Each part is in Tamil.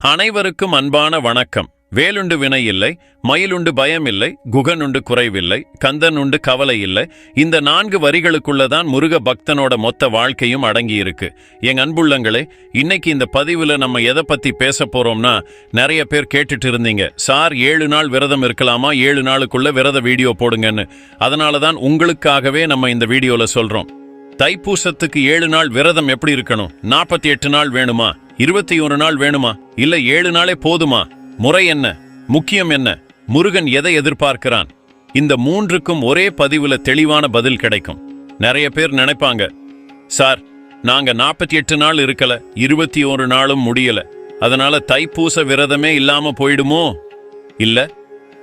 அனைவருக்கும் அன்பான வணக்கம். வேலுண்டு வினை இல்லை மயிலுண்டு பயம் இல்லை குகனுண்டு குறைவில்லை கந்தன் உண்டு கவலை இல்லை. இந்த நான்கு வரிகளுக்குள்ளதான் முருக பக்தனோட மொத்த வாழ்க்கையும் அடங்கி இருக்கு எங்க அன்புள்ளங்களே இன்னைக்கு இந்த பதிவுல நம்ம எதை பத்தி பேச போறோம்னா நிறைய பேர் கேட்டுட்டு இருந்தீங்க. சார் ஏழு நாள் விரதம் இருக்கலாமா? ஏழு நாளுக்குள்ள விரத வீடியோ போடுங்கன்னு. அதனால தான் உங்களுக்காகவே நம்ம இந்த வீடியோல சொல்றோம். தைப்பூசத்துக்கு ஏழு நாள் விரதம் எப்படி இருக்கணும்? நாற்பத்தி எட்டு நாள் வேணுமா? இருபத்தி ஒரு நாள் வேணுமா? இல்ல ஏழு நாளே போதுமா? முறை என்ன? முக்கியம் என்ன? முருகன் எதை எதிர்பார்க்கிறான்? இந்த மூன்றுக்கும் ஒரே பதிவுல தெளிவான பதில் கிடைக்கும். நிறைய பேர் நினைப்பாங்க சார் நாங்க நாற்பத்தி எட்டு நாள் இருக்கல இருபத்தி ஒரு நாளும் முடியல. அதனால தைப்பூச விரதமே இல்லாம போயிடுமோ? இல்ல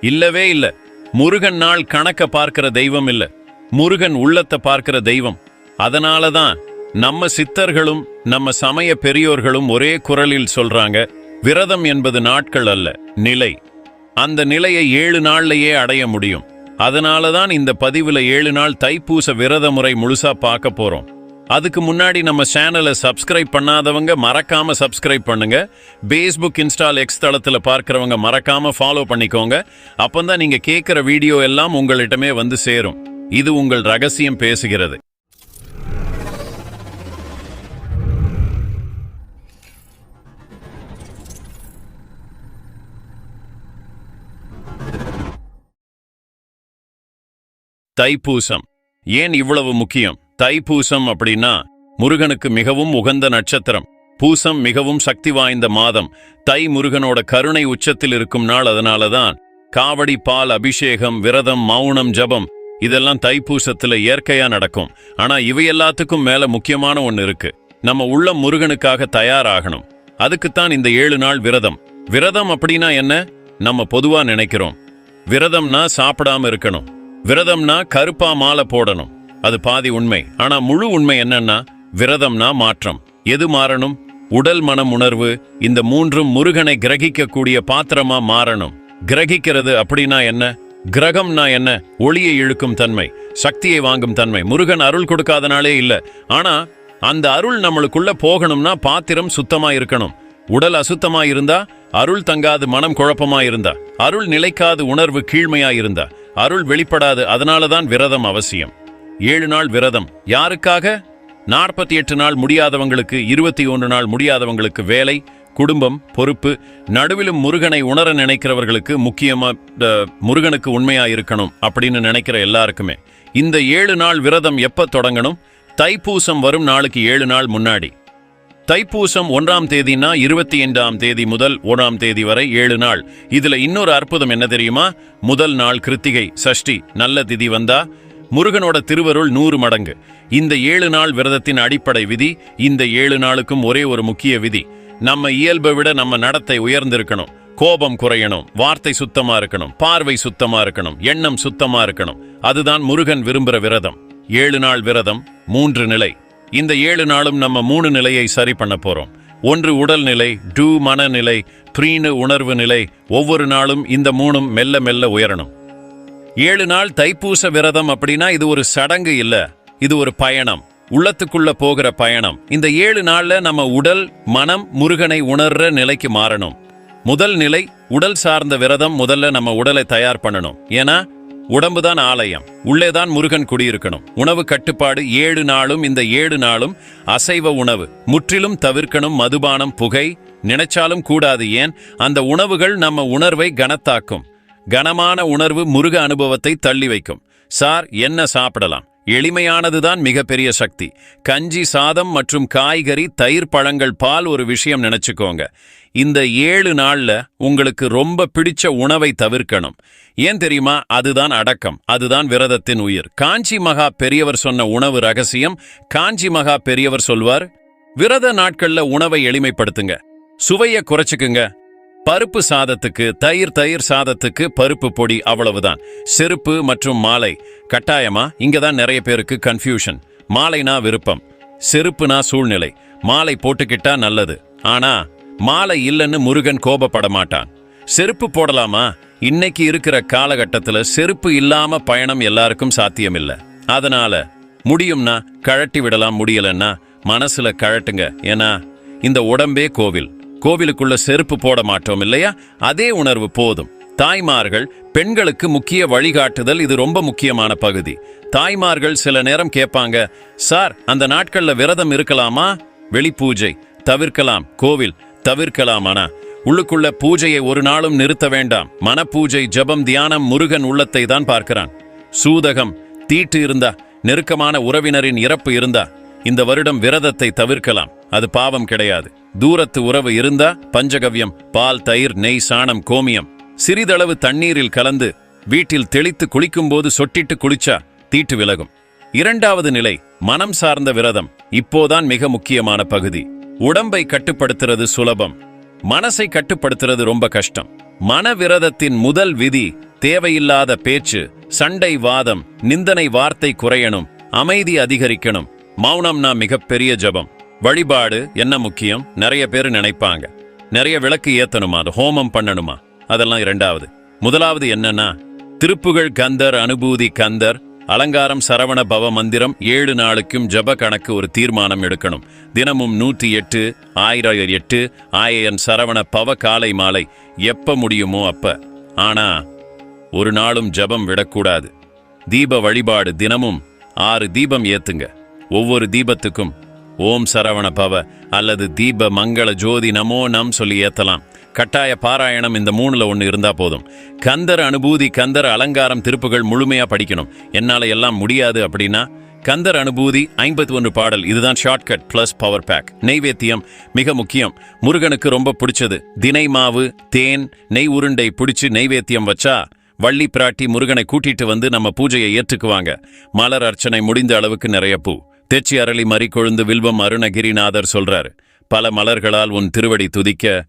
இல்லவே இல்ல. முருகன் நாள் கணக்க பார்க்கிற தெய்வம் இல்ல. முருகன் உள்ளத்தை பார்க்கிற தெய்வம். அதனால தான் நம்ம சித்தர்களும் நம்ம சமய பெரியோர்களும் ஒரே குரலில் சொல்றாங்க விரதம் என்பது நாட்கள் அல்ல நிலை. அந்த நிலையை ஏழு நாள்லயே அடைய முடியும். அதனால தான் இந்த பதிவுல ஏழு நாள் தைப்பூச விரத முறை முழுசா பார்க்க போறோம். அதுக்கு முன்னாடி நம்ம சேனலை சப்ஸ்கிரைப் பண்ணாதவங்க மறக்காம சப்ஸ்கிரைப் பண்ணுங்க. பேஸ்புக் இன்ஸ்டால் எக்ஸ் தளத்துல பார்க்கறவங்க மறக்காம ஃபாலோ பண்ணிக்கோங்க. அப்பந்தான் நீங்க கேட்குற வீடியோ எல்லாம் உங்களிடமே வந்து சேரும். இது உங்கள் ரகசியம் பேசுகிறது. தைப்பூசம். ஏன் இவ்வளவு முக்கியம்? தைப்பூசம் அப்படின்னா முருகனுக்கு மிகவும் உகந்த நட்சத்திரம். பூசம் மிகவும் சக்தி வாய்ந்த மாதம். தை முருகனோட கருணை உச்சத்தில் இருக்கும் நாள் அதனால தான் காவடி பால் அபிஷேகம் விரதம் மௌனம் ஜபம் இதெல்லாம் தைப்பூசத்துல இயற்கையா நடக்கும். ஆனா இவை எல்லாத்துக்கும் மேல முக்கியமான ஒன்னு இருக்கு. நம்ம உள்ள முருகனுக்காக தயாராகணும். அதுக்குத்தான் இந்த ஏழு நாள் விரதம். விரதம் அப்படின்னா என்ன? நம்ம பொதுவா நினைக்கிறோம். விரதம்னா சாப்பிடாம இருக்கணும். விரதம்னா கருப்பா மாலை போடணும். அது பாதி உண்மை. ஆனா முழு உண்மை என்னன்னா விரதம்னா மாற்றம். எது மாறணும்? உடல் மனம் உணர்வு இந்த மூன்றும் முருகனை கிரகிக்கக்கூடிய பாத்திரமா மாறணும். கிரகிக்கிறது அப்படின்னா என்ன? கிரகம்னா என்ன? ஒளியை இழுக்கும் தன்மை சக்தியை வாங்கும் தன்மை. முருகன் அருள் கொடுக்காதனாலே இல்ல. ஆனா அந்த அருள் நம்மளுக்குள்ள போகணும்னா பாத்திரம் சுத்தமா இருக்கணும். உடல் அசுத்தமா இருந்தா அருள் தங்காது மனம் குழப்பமா இருந்தா. அருள் நிலைக்காது உணர்வு கீழ்மையா இருந்தா. அருள் வெளிப்படாது அதனால தான் விரதம் அவசியம். ஏழு நாள் விரதம். யாருக்காக? நாற்பத்தி எட்டு நாள் முடியாதவங்களுக்கு இருபத்தி ஒன்று நாள் முடியாதவங்களுக்கு வேலை குடும்பம் பொறுப்பு நடுவிலும் முருகனை உணர நினைக்கிறவர்களுக்கு முக்கியமா முருகனுக்கு உண்மையா இருக்கணும் அப்படின்னு நினைக்கிற எல்லாருக்குமே. இந்த ஏழு நாள் விரதம் எப்ப தொடங்கணும்? தைப்பூசம் வரும் நாளுக்கு ஏழு நாள் முன்னாடி. தைப்பூசம் ஒன்றாம் தேதினா இருபத்தி ஐந்தாம் தேதி முதல் ஒன்றாம் தேதி வரை ஏழு நாள். இதுல இன்னொரு அற்புதம் என்ன தெரியுமா? முதல் நாள் கிருத்திகை சஷ்டி நல்ல திதி வந்தா முருகனோட திருவருள் நூறு மடங்கு. இந்த ஏழு நாள் விரதத்தின் அடிப்படை விதி இந்த ஏழு நாளுக்கும் ஒரே ஒரு முக்கிய விதி. நம்ம இயல்பை விட நம்ம நடத்தை உயர்ந்திருக்கணும். கோபம் குறையணும் வார்த்தை சுத்தமா இருக்கணும் பார்வை சுத்தமா இருக்கணும் எண்ணம் சுத்தமா இருக்கணும். அதுதான் முருகன் விரும்புற விரதம். ஏழு நாள் விரதம் மூன்று நிலை. இந்த ஏழு நாளும் நம்ம மூணு நிலையை சரி பண்ண போகிறோம் ஒன்று உடல் நிலை டூ மனநிலை த்ரீனு உணர்வு நிலை ஒவ்வொரு நாளும் இந்த மூணும் மெல்ல மெல்ல உயரணும். ஏழு நாள் தைப்பூச விரதம் அப்படின்னா இது ஒரு சடங்கு இல்லை இது ஒரு பயணம். உள்ளத்துக்குள்ள போகிற பயணம். இந்த ஏழு நாள்ல நம்ம உடல் மனம் முருகனை உணர்ற நிலைக்கு மாறணும். முதல் நிலை உடல் சார்ந்த விரதம் முதல்ல நம்ம உடலை தயார் பண்ணணும். ஏன்னா உடம்புதான் ஆலயம் உள்ளே தான் முருகன் குடியிருக்கணும். உணவு கட்டுப்பாடு ஏழு நாளும் இந்த ஏழு நாளும் அசைவ உணவு. முற்றிலும் தவிர்க்கணும் மதுபானம் புகை நினைச்சாலும் கூடாது ஏன்? அந்த உணவுகள் நம்ம உணர்வை கனத்தாக்கும். கனமான உணர்வு முருக அனுபவத்தை தள்ளி வைக்கும். சார் என்ன சாப்பிடலாம்? எளிமையானதுதான் மிகப்பெரிய சக்தி. கஞ்சி சாதம் மற்றும் காய்கறி தயிர் பழங்கள் பால் ஒரு விஷயம் நினைச்சுக்கோங்க. இந்த ஏழு நாள்ல உங்களுக்கு ரொம்ப பிடிச்ச உணவை தவிர்க்கணும். ஏன் தெரியுமா? அதுதான் அடக்கம். அதுதான் விரதத்தின் உயிர். காஞ்சி மகா பெரியவர் சொன்ன உணவு ரகசியம். காஞ்சி மகா பெரியவர் சொல்வார் விரத நாட்கள்ல உணவை எளிமைப்படுத்துங்க. சுவைய குறைச்சிக்குங்க. பருப்பு சாதத்துக்கு தயிர் தயிர் சாதத்துக்கு பருப்பு பொடி அவ்வளவுதான். செருப்பு மற்றும் மாலை. கட்டாயமா? இங்க தான் நிறைய பேருக்கு கன்ஃபியூஷன் மாலைனா விருப்பம். செருப்புனா சூழ்நிலை. மாலை போட்டுக்கிட்டா நல்லது. ஆனா மாலை இல்லைன்னு முருகன் கோபப்பட மாட்டான். செருப்பு போடலாமா? இன்னைக்கு இருக்கிற காலகட்டத்துல செருப்பு இல்லாம பயணம் எல்லாருக்கும் சாத்தியமில்ல. அதனால முடியும்னா கழட்டி விடலாம் முடியலன்னா மனசுல கழட்டுங்க. ஏன்னா இந்த உடம்பே கோவில். கோவிலுக்குள்ள செருப்பு போட மாட்டோம் இல்லையா? அதே உணர்வு போதும். தாய்மார்கள் பெண்களுக்கு முக்கிய வழிகாட்டுதல் இது ரொம்ப முக்கியமான பகுதி. தாய்மார்கள் சில நேரம் கேட்பாங்க சார் அந்த நாட்கள்ல விரதம் இருக்கலாமா? வெளிப்பூஜை தவிர்க்கலாம் கோவில் தவிர்க்கலாமானா உள்ளுக்குள்ள பூஜையை ஒரு நாளும் நிறுத்த வேண்டாம். மனப்பூஜை ஜெபம் தியானம் முருகன் உள்ளத்தை தான் பார்க்கிறான். சூதகம் தீட்டு இருந்தா நெருக்கமான உறவினரின் இறப்பு இருந்தா இந்த வருடம் விரதத்தை தவிர்க்கலாம். அது பாவம் கிடையாது. தூரத்து உறவு இருந்தா பஞ்சகவ்யம் பால் தயிர் நெய் சாணம் கோமியம். சிறிதளவு தண்ணீரில் கலந்து வீட்டில் தெளித்து குளிக்கும்போது சொட்டிட்டு குளிச்சா தீட்டு விலகும். இரண்டாவது நிலை மனம் சார்ந்த விரதம். இப்போதான் மிக முக்கியமான பகுதி. உடம்பை கட்டுப்படுத்துறது சுலபம். மனசை கட்டுப்படுத்துறது ரொம்ப கஷ்டம். மன விரதத்தின் முதல் விதி தேவையில்லாத பேச்சு சண்டை வாதம் நிந்தனை வார்த்தை குறையணும் அமைதி அதிகரிக்கணும். மௌனம்னா மிகப்பெரிய ஜபம். வழிபாடு என்ன முக்கியம்? நிறைய பேர் நினைப்பாங்க. நிறைய விளக்கு ஏத்தணுமா? அது ஹோமம் பண்ணணுமா? அதெல்லாம் இரண்டாவது. முதலாவது என்னன்னா திருப்புகழ் கந்தர் அனுபூதி கந்தர் அலங்காரம் சரவண பவ மந்திரம் ஏழு நாளுக்கும் ஜப கணக்கு ஒரு தீர்மானம் எடுக்கணும். தினமும் நூற்றி எட்டு ஆயிரம் எட்டு ஆயிரம் சரவண பவ காலை மாலை எப்ப முடியுமோ அப்ப. ஆனா ஒரு நாளும் ஜபம் விடக்கூடாது. தீப வழிபாடு தினமும் ஆறு தீபம் ஏத்துங்க. ஒவ்வொரு தீபத்துக்கும் ஓம் சரவண பவ அல்லது தீப மங்கள ஜோதி நமோ நம் சொல்லி ஏத்தலாம். கட்டாய பாராயணம் இந்த மூணுல ஒன்று இருந்தா போதும். கந்தர் அனுபூதி கந்தர் அலங்காரம் திருப்புகள் முழுமையா படிக்கணும். என்னால எல்லாம் முடியாது அப்படின்னா கந்தர் அனுபூதி ஐம்பத்தி ஒன்று பாடல் இதுதான் ஷார்ட்கட் ப்ளஸ் பவர் பேக் நெய்வேத்தியம் மிக முக்கியம். முருகனுக்கு ரொம்ப பிடிச்சது. தினை மாவு தேன் நெய் உருண்டை பிடிச்சி நெய்வேத்தியம் வச்சா வள்ளி பிராட்டி முருகனை கூட்டிட்டு வந்து நம்ம பூஜையை ஏற்றுக்குவாங்க. மலர் அர்ச்சனை முடிந்த அளவுக்கு நிறைய பூ. தெச்சி அரளி மறிக்கொழுந்து வில்வம் அருணகிரிநாதர் சொல்றாரு. பல மலர்களால் உன் திருவடி துதிக்க.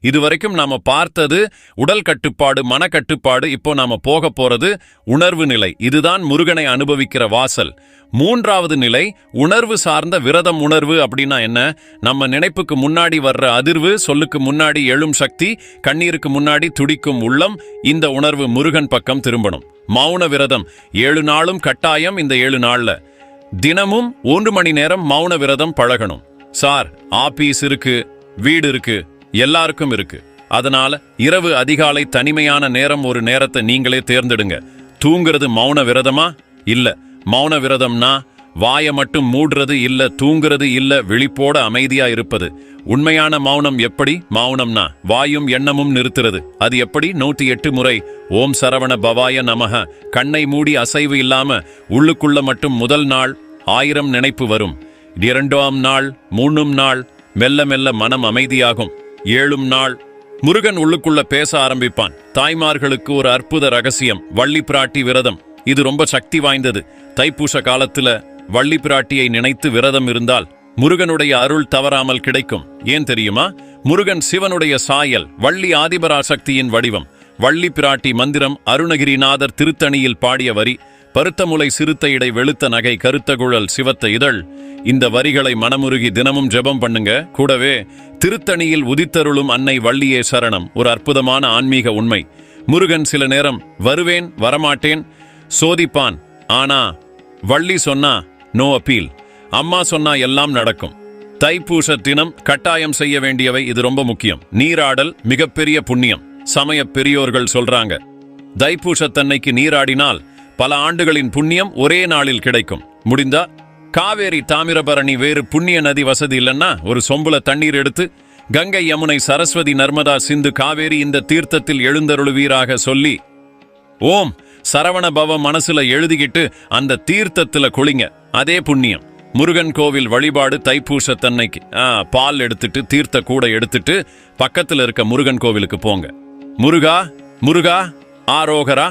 இதுவரைக்கும் நாம பார்த்தது உடல் கட்டுப்பாடு மன கட்டுப்பாடு இப்போ நாம போக போறது உணர்வு நிலை. இதுதான் முருகனை அனுபவிக்கிற வாசல். மூன்றாவது நிலை உணர்வு சார்ந்த விரதம் உணர்வு அப்படின்னா என்ன? நம்ம நினைப்புக்கு முன்னாடி வர்ற அதிர்வு சொல்லுக்கு முன்னாடி எழும் சக்தி கண்ணீருக்கு முன்னாடி துடிக்கும் உள்ளம் இந்த உணர்வு முருகன் பக்கம் திரும்பணும். மௌன விரதம் ஏழு நாளும் கட்டாயம் இந்த ஏழு நாளில். தினமும் ஒன்று மணி நேரம் மௌன விரதம் பழகணும். சார் ஆபீஸ் இருக்கு வீடு இருக்கு எல்லாருக்கும் இருக்கு. அதனால இரவு அதிகாலை தனிமையான நேரம் ஒரு நேரத்தை நீங்களே தேர்ந்தெடுங்க. தூங்குறது மௌன விரதமா? இல்ல மௌன விரதம்னா வாயை மட்டும் மூடுறது இல்ல தூங்குறது இல்ல விழிப்போட அமைதியா இருப்பது. உண்மையான மௌனம் எப்படி? மௌனம்னா வாயும் எண்ணமும் நிறுத்துறது. அது எப்படி? நூற்றி எட்டு முறை ஓம் சரவண பவாய நமக கண்ணை மூடி அசைவு இல்லாம உள்ளுக்குள்ள மட்டும் முதல் நாள் ஆயிரம் நினைப்பு வரும். இரண்டாம் நாள் மூணும் நாள் மெல்ல மெல்ல மனம் அமைதியாகும். ஏழும் நாள் முருகன் உள்ளுக்குள்ள பேச ஆரம்பிப்பான். தாய்மார்களுக்கு ஒரு அற்புத ரகசியம் வள்ளி பிராட்டி விரதம். இது ரொம்ப சக்தி வாய்ந்தது. தைப்பூச காலத்துல வள்ளி பிராட்டியை நினைத்து விரதம் இருந்தால் முருகனுடைய அருள் தவறாமல் கிடைக்கும். ஏன் தெரியுமா? முருகன் சிவனுடைய சாயல் வள்ளி ஆதிபராசக்தியின் வடிவம். வள்ளி பிராட்டி மந்திரம் அருணகிரிநாதர் திருத்தணியில் பாடிய வரி பருத்தமுலை சிறுத்தையடை சிறுத்த இடை வெளுத்த நகை கருத்த குழல் சிவத்த இதழ். இந்த வரிகளை மனமுருகி தினமும் ஜெபம் பண்ணுங்க. கூடவே திருத்தணியில் உதித்தருளும் அன்னை வள்ளியே சரணம். ஒரு அற்புதமான ஆன்மீக உண்மை. முருகன் சில நேரம் வருவேன் வரமாட்டேன் சோதிப்பான். ஆனா வள்ளி சொன்னா நோ அப்பீல். அம்மா சொன்னா எல்லாம் நடக்கும். தைப்பூச தினம் கட்டாயம் செய்ய வேண்டியவை இது ரொம்ப முக்கியம். நீராடல் மிகப்பெரிய புண்ணியம். சமய பெரியோர்கள் சொல்றாங்க. தைப்பூசத்தன்னைக்கு நீராடினால் பல ஆண்டுகளின் புண்ணியம் ஒரே நாளில் கிடைக்கும். முடிந்தா காவேரி தாமிரபரணி வேறு புண்ணிய நதி வசதி இல்லைன்னா ஒரு சொம்புல தண்ணீர் எடுத்து கங்கை யமுனை சரஸ்வதி நர்மதா சிந்து காவேரி இந்த தீர்த்தத்தில் எழுந்தருளுவீராக சொல்லி ஓம் சரவண பவம் மனசுல எழுதிக்கிட்டு அந்த தீர்த்தத்துல குளிங்க. அதே புண்ணியம். முருகன் கோவில் வழிபாடு தைப்பூசத்தன்னைக்கு தன்னைக்கு பால் எடுத்துட்டு தீர்த்த கூட எடுத்துட்டு பக்கத்துல இருக்க முருகன் கோவிலுக்கு போங்க. முருகா முருகா ஆரோகரா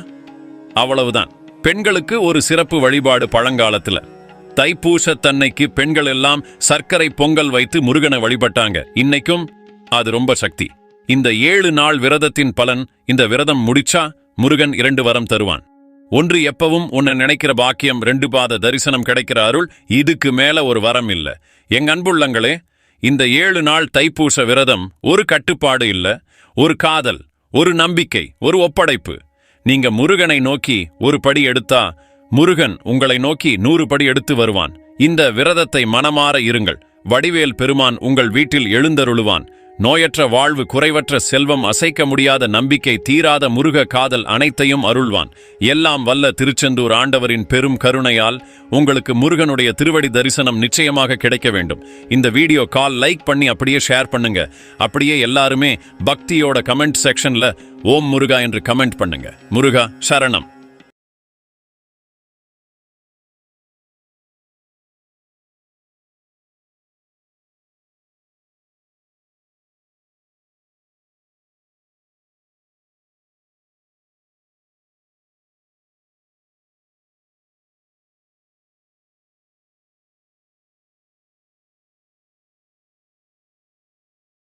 அவ்வளவுதான். பெண்களுக்கு ஒரு சிறப்பு வழிபாடு பழங்காலத்துல. தைப்பூசத்தன்னைக்கு பெண்கள் எல்லாம் சர்க்கரை பொங்கல் வைத்து முருகனை வழிபட்டாங்க. இன்னைக்கும் அது ரொம்ப சக்தி. இந்த ஏழு நாள் விரதத்தின் பலன் இந்த விரதம் முடிச்சா முருகன் இரண்டு வரம் தருவான். ஒன்று எப்பவும் உன்னை நினைக்கிற பாக்கியம் ரெண்டு பாத தரிசனம் கிடைக்கிற அருள் இதுக்கு மேல ஒரு வரம் இல்ல. எங்க அன்புள்ளங்களே இந்த ஏழு நாள் தைப்பூச விரதம் ஒரு கட்டுப்பாடு இல்ல ஒரு காதல் ஒரு நம்பிக்கை ஒரு ஒப்படைப்பு. நீங்க முருகனை நோக்கி ஒரு படி எடுத்தா முருகன் உங்களை நோக்கி நூறு படி எடுத்து வருவான். இந்த விரதத்தை மனமாற இருங்கள். வடிவேல் பெருமான் உங்கள் வீட்டில் எழுந்தருளுவான். நோயற்ற வாழ்வு குறைவற்ற செல்வம் அசைக்க முடியாத நம்பிக்கை தீராத முருக காதல் அனைத்தையும் அருள்வான். எல்லாம் வல்ல திருச்செந்தூர் ஆண்டவரின் பெரும் கருணையால் உங்களுக்கு முருகனுடைய திருவடி தரிசனம் நிச்சயமாக கிடைக்க வேண்டும். இந்த வீடியோ கால் லைக் பண்ணி அப்படியே ஷேர் பண்ணுங்க. அப்படியே எல்லாருமே பக்தியோட கமெண்ட் செக்ஷன்ல ஓம் முருகா என்று கமெண்ட் பண்ணுங்க. முருகா சரணம்.